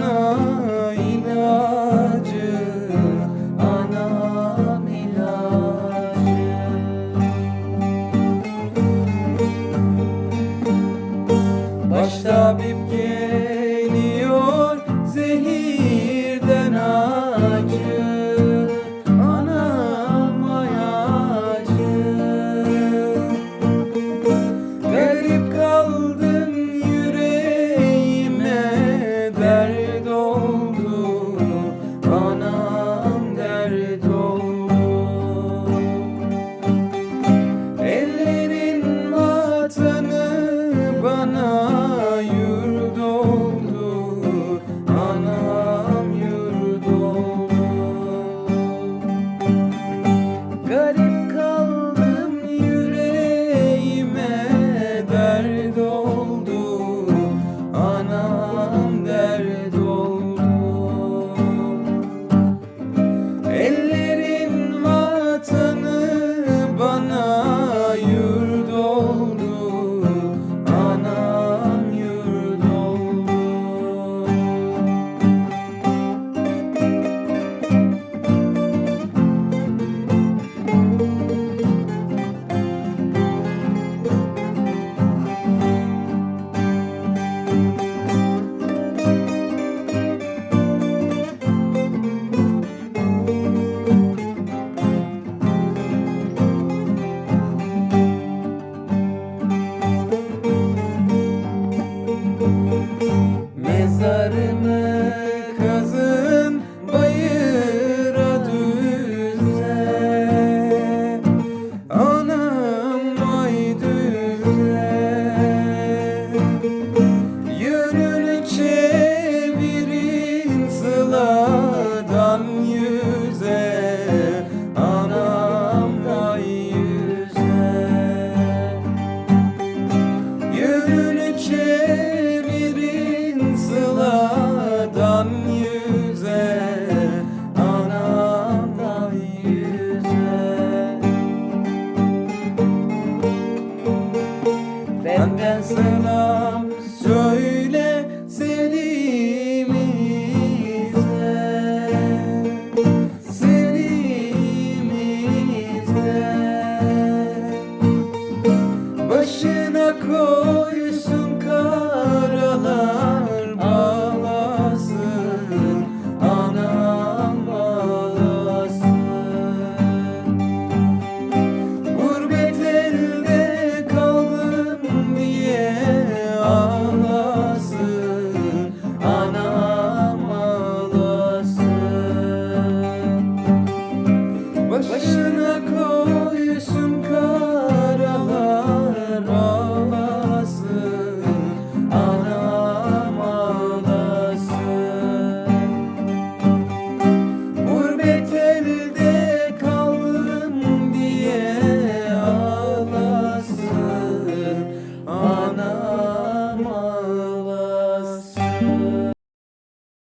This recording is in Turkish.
ana ilacı Anam ilacı Baş tabip geliyor zehirden acı. Anam ayacı Garip kaldı good selam söyle serimize serimize başına koysun karalar.